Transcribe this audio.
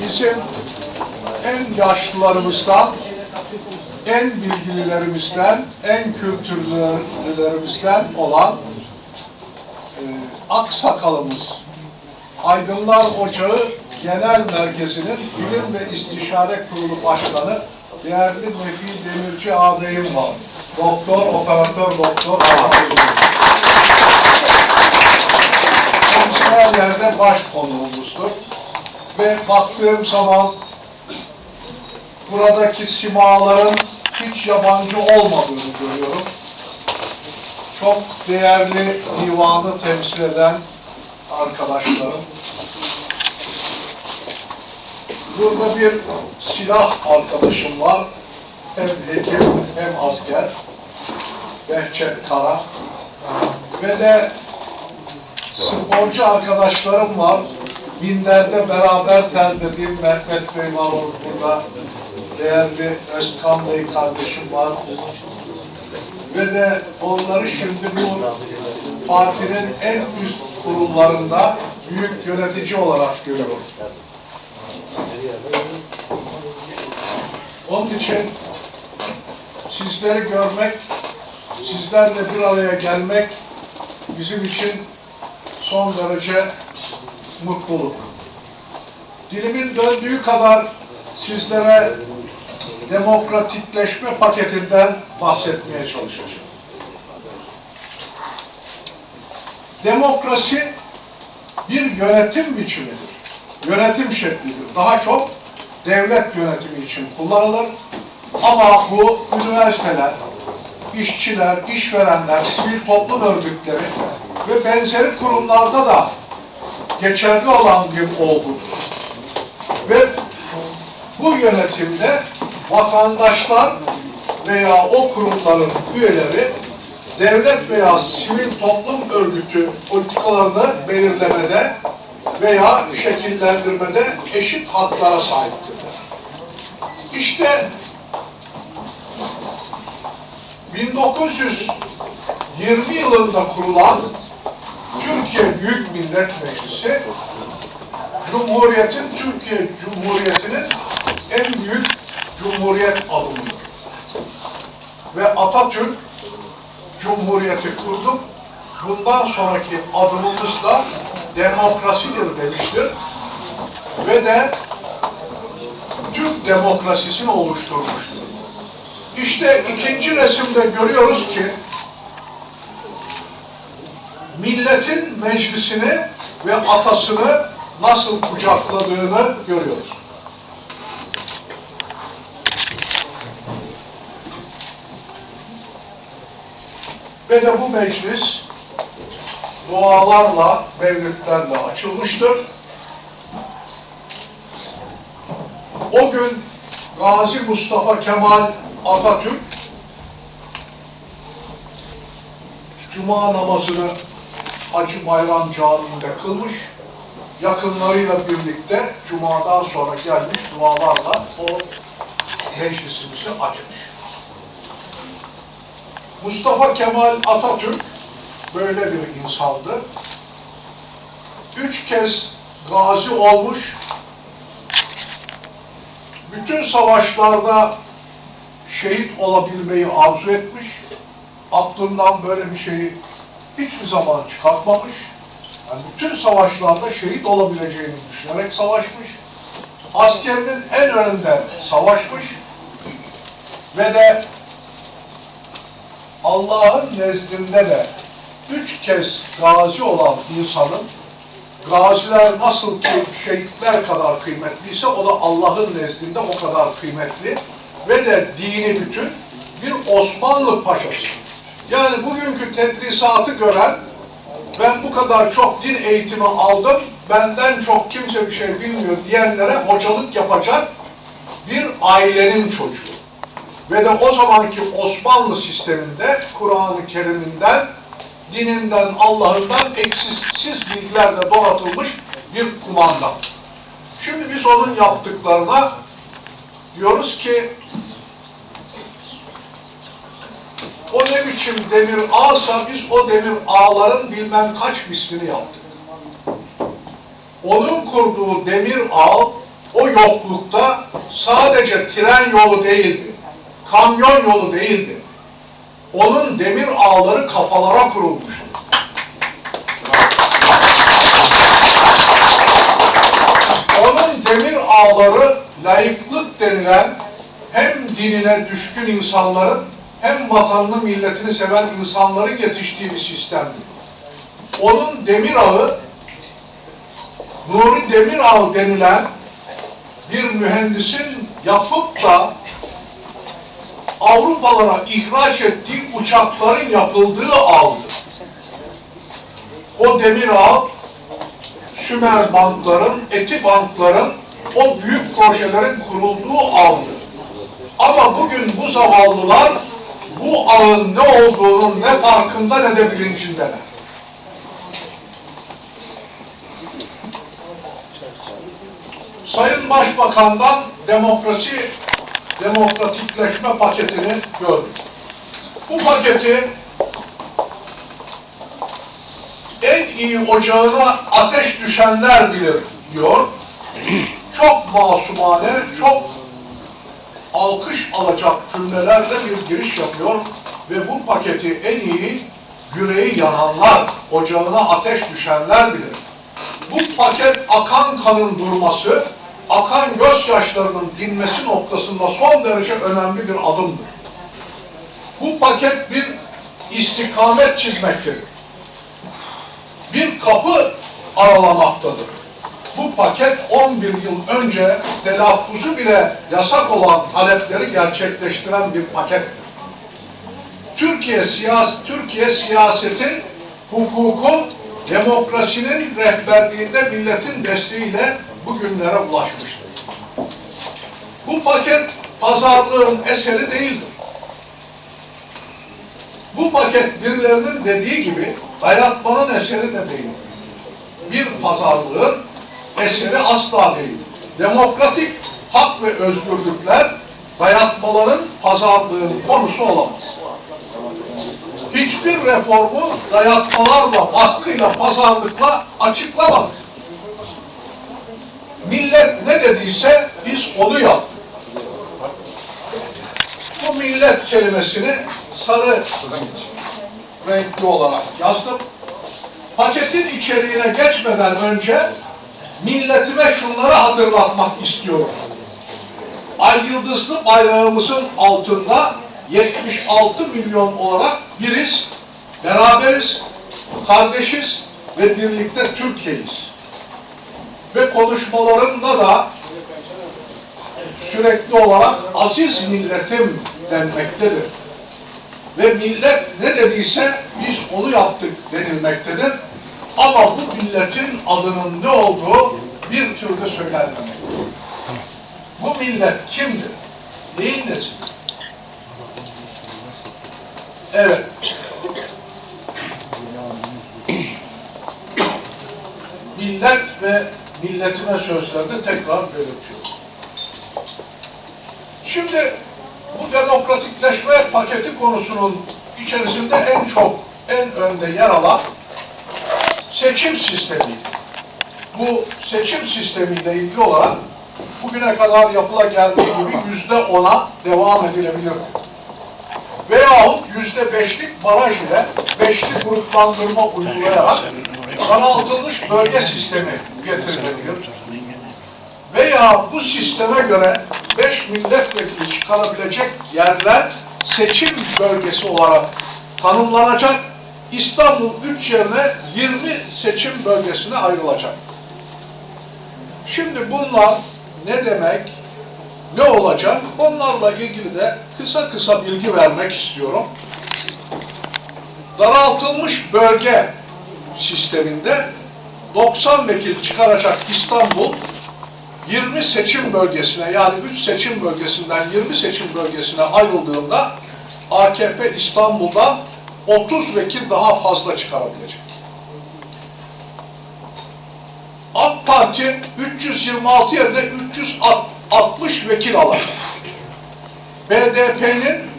bizim en yaşlılarımızdan, en bilgililerimizden, en kültürlülerimizden olan e, Aksakalımız, Aydınlar Ocağı Genel Merkezi'nin Bilim ve İstişare Kurulu Başkanı değerli Nefi Demirci ağabeyim var. Doktor, operatör doktor. ağabeyim. Yerde baş konuğumuzdur. Ve baktığım zaman buradaki simaların hiç yabancı olmadığını görüyorum. Çok değerli divanı temsil eden arkadaşlarım. Burada bir silah arkadaşım var. Hem hekim hem asker. Behçet Kara. Ve de sporcu arkadaşlarım var. Binlerde beraber terlediğim Mehmet Bey var burada. Değerli Özkan Bey kardeşim var. Ve de onları şimdi bu partinin en üst kurullarında büyük yönetici olarak görüyorum. Onun için sizleri görmek, sizlerle bir araya gelmek bizim için son derece mutluluk. Dilimin döndüğü kadar sizlere demokratikleşme paketinden bahsetmeye çalışacağım. Demokrasi bir yönetim biçimidir. Yönetim şeklidir. Daha çok devlet yönetimi için kullanılır. Ama bu üniversiteler, işçiler, işverenler, sivil toplum örgütleri ve benzeri kurumlarda da geçerli olan bir olgudur. Ve bu yönetimde vatandaşlar veya o kurumların üyeleri devlet veya sivil toplum örgütü politikalarını belirlemede veya şekillendirmede eşit haklara sahiptirler. İşte 1920 yılında kurulan Türkiye Büyük Millet Meclisi Cumhuriyetin Türkiye Cumhuriyeti'nin en büyük cumhuriyet adımıdır. Ve Atatürk Cumhuriyeti kurduk. Bundan sonraki adımımız da demokrasidir demiştir. Ve de Türk demokrasisini oluşturmuştur. İşte ikinci resimde görüyoruz ki milletin meclisini ve atasını nasıl kucakladığını görüyoruz. Ve de bu meclis dualarla, mevlütlerle açılmıştır. O gün Gazi Mustafa Kemal Atatürk Cuma namazını Hacı Bayram Camii'nde kılmış. Yakınlarıyla birlikte Cuma'dan sonra gelmiş dualarla o meclisimizi açmış. Mustafa Kemal Atatürk böyle bir insandı. Üç kez gazi olmuş, bütün savaşlarda şehit olabilmeyi arzu etmiş, aklından böyle bir şeyi hiçbir zaman çıkartmamış, yani bütün savaşlarda şehit olabileceğini düşünerek savaşmış, askerinin en önünde savaşmış ve de Allah'ın nezdinde de üç kez gazi olan insanın gaziler nasıl ki şehitler kadar kıymetliyse o da Allah'ın nezdinde o kadar kıymetli ve de dini bütün bir Osmanlı paşası. Yani bugünkü tedrisatı gören ben bu kadar çok din eğitimi aldım, benden çok kimse bir şey bilmiyor diyenlere hocalık yapacak bir ailenin çocuğu. Ve de o zamanki Osmanlı sisteminde Kur'an-ı Kerim'inden, dininden, Allah'ından eksiksiz bilgilerle donatılmış bir kumandan. Şimdi biz onun yaptıklarına diyoruz ki o ne biçim demir ağsa biz o demir ağların bilmem kaç mislini yaptık. onun kurduğu demir ağ o yoklukta sadece tren yolu değildi, kamyon yolu değildi. Onun demir ağları kafalara kurulmuştu. Onun demir ağları layıklık denilen hem dinine düşkün insanların hem vatanını milletini seven insanların yetiştiği bir sistemdi. Onun demir ağı Nuri Demirağ denilen bir mühendisin yapıp da Avrupalara ihraç ettiği uçakların yapıldığı ağdı. O demir ağ Sümer bankların, eti bankların, o büyük projelerin kurulduğu ağdı. Ama bugün bu zavallılar ağın ne olduğunun ne farkında ne de bilincindeler. Sayın Başbakan'dan demokrasi, demokratikleşme paketini gördük. Bu paketi en iyi ocağına ateş düşenler bilir diyor. Çok masumane, çok alkış alacak cümlelerle bir giriş yapıyor ve bu paketi en iyi yüreği yananlar, ocağına ateş düşenler bilir. Bu paket akan kanın durması, akan gözyaşlarının dinmesi noktasında son derece önemli bir adımdır. Bu paket bir istikamet çizmektedir. Bir kapı aralamaktadır. Bu paket 11 yıl önce telaffuzu bile yasak olan talepleri gerçekleştiren bir pakettir. Türkiye siyas Türkiye siyasetin, hukukun, demokrasinin rehberliğinde milletin desteğiyle bugünlere ulaşmıştır. Bu paket pazarlığın eseri değildir. Bu paket birilerinin dediği gibi dayatmanın eseri de değildir. Bir pazarlığın eseri asla değil. Demokratik hak ve özgürlükler dayatmaların pazarlığın konusu olamaz. Hiçbir reformu dayatmalarla, baskıyla, pazarlıkla açıklamadık. Millet ne dediyse biz onu yaptık. Bu millet kelimesini sarı renkli olarak yazdım. Paketin içeriğine geçmeden önce milletime şunları hatırlatmak istiyorum. Ay yıldızlı bayrağımızın altında 76 milyon olarak biriz, beraberiz, kardeşiz ve birlikte Türkiye'yiz. Ve konuşmalarında da sürekli olarak aziz milletim denmektedir. Ve millet ne dediyse biz onu yaptık denilmektedir. Ama bu milletin adının ne olduğu bir türlü söylenmemektedir. Bu millet kimdir? Neyin nesi? Evet. Millet ve milletime sözlerde tekrar belirtiyorum. Şimdi bu demokratikleşme paketi konusunun içerisinde en çok, en önde yer alan seçim sistemi. Bu seçim sistemiyle ilgili olarak bugüne kadar yapıla geldiği gibi yüzde ona devam edilebilir. Veyahut yüzde beşlik baraj ile beşli gruplandırma uygulayarak kanaltılmış bölge sistemi getirilebilir. Veya bu sisteme göre 5 milletvekili çıkarabilecek yerler seçim bölgesi olarak tanımlanacak. İstanbul 3 yerine 20 seçim bölgesine ayrılacak. Şimdi bunlar ne demek, ne olacak? Onlarla ilgili de kısa kısa bilgi vermek istiyorum. Daraltılmış bölge sisteminde 90 vekil çıkaracak İstanbul 20 seçim bölgesine yani 3 seçim bölgesinden 20 seçim bölgesine ayrıldığında AKP İstanbul'da 30 vekil daha fazla çıkarabilecek. AK Parti 326 yerine 360 vekil alacak. BDP'nin